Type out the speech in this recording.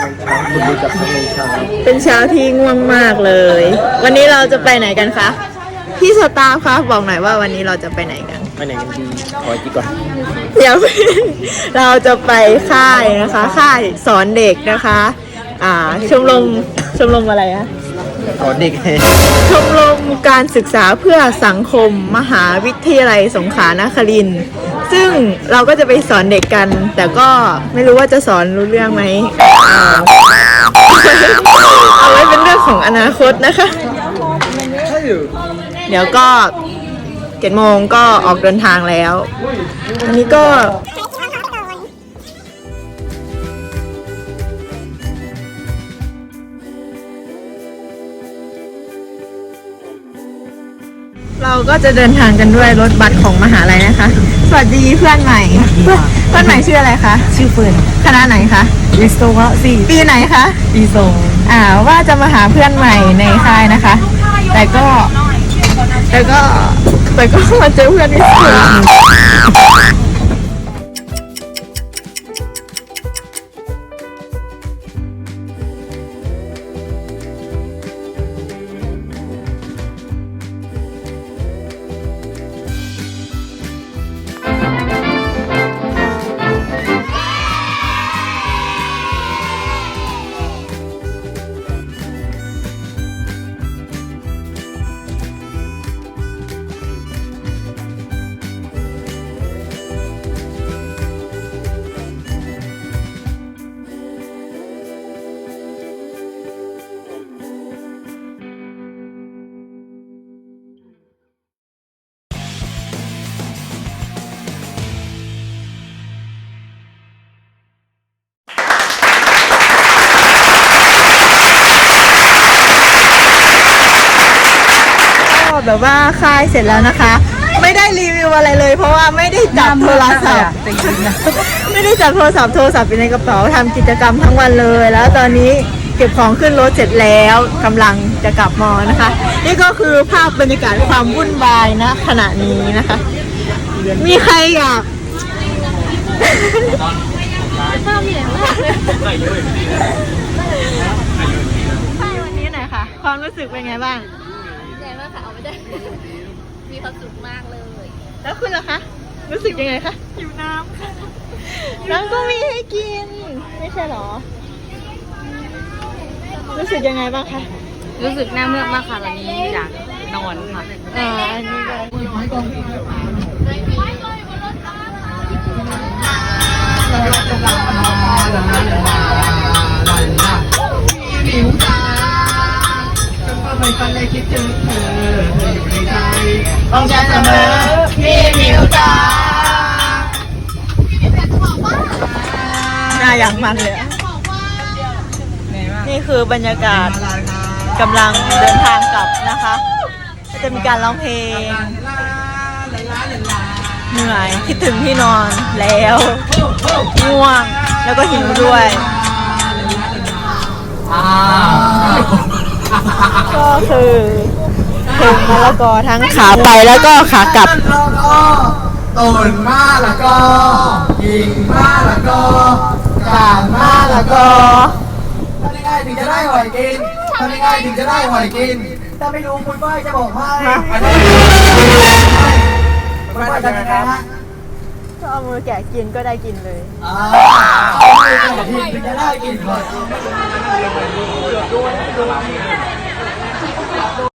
คุณดูจากทางโรงเช้าเป็นเช้าที่ง่วงมากเลย วันนี้เราจะไปไหนกันคะ พี่สตาฟคะบอกหน่อยว่าวันนี้เราจะไปไหนกัน ไปไหนกันดีขอจีก่อน เดี๋ยว เราจะไปค่ายนะคะ ค่ายสอนเด็กนะคะ อ่า ชมรม ชมรมอะไรอะขอเด็ก ชมรมการศึกษาเพื่อสังคมมหาวิทยาลัยสงขลานครินทร์ ซึ่งเราก็จะไปสอนเด็กกัน แต่ก็ไม่รู้ว่าจะสอนรู้เรื่องไหมเอาไว้เป็นเรื่องของอนาคตนะคะ เดี๋ยวก็เจ็ดโมงก็ออกเดินทางแล้ว อันนี้ก็ เราก็จะเดินทางกันด้วยรถบัสของมหาลัยนะคะ สวัสดีเพื่อนใหม่ เพื่อนเพื่อนใหม่ชื่ออะไรคะ ชื่อเฟิร์นคณะไหนคะ วิศวะสี่ปีไหนคะ ปีสองอ่าว่าจะมาหาเพื่อนใหม่ในค่ายนะคะ แต่ก็ แต่ก็แต่ก็มาเจอเพื่อนที่สวน แบบว่าค่ายเสร็จแล้วนะคะ ไม่ได้รีวิวอะไรเลย เพราะว่าไม่ได้จับโทรศัพท์จริงๆนะไม่ได้จับโทรศัพท์โทรศัพท์อยู่ในกระเป๋าทำกิจกรรมทั้งวันเลย แล้วตอนนี้เก็บของขึ้นรถเสร็จแล้วกำลังจะกลับมอนะคะ นี่ก็คือภาพบรรยากาศความวุ่นวายนะขณะนี้นะคะ มีใครอยากไปวันนี้หน่อยค่ะ ความรู้สึกเป็นไงบ้างใหญ่ มากค่ะเอาไม่ได้มีความสุขมากเลย แล้วคุณล่ะคะ รู้สึกยังไงคะหิวน้ำค่ะน้ำก็มีให้กิน ไม่ใช่เหรอ รู้สึกยังไงบ้างคะ รู้สึกหน้าเมือกมากค่ะตอนนี้อยากนอนค่ะอ่าอันนี้ก็ ต้องฉันเสมอพี่มิวตาน้าอย่างมันเลยอะนี่คือบรรยากาศกำลังเดินทางกลับนะคะก็จะมีการร้องเพลง เหนื่อยคิดถึงที่นอนแล้วง่วงแล้วก็หิวด้วยอา ก็คือถึงมะละกอทั้งขาไปแล้วก็ขากลับ แล้วก็ตูนมาแล้วก็ยิงมาแล้วก็การมาแล้วก็ทำยังไงถึงจะได้หอยกินทำยังไงถึงจะได้หอยกินถ้าไม่รู้คุณฝ้ายจะบอกให้คุณฝ้ยจะยังไงฮะ ก็เอามือแกะกินก็ได้กินเลย อ่า ไปกันถึงจะได้กินหอยกิน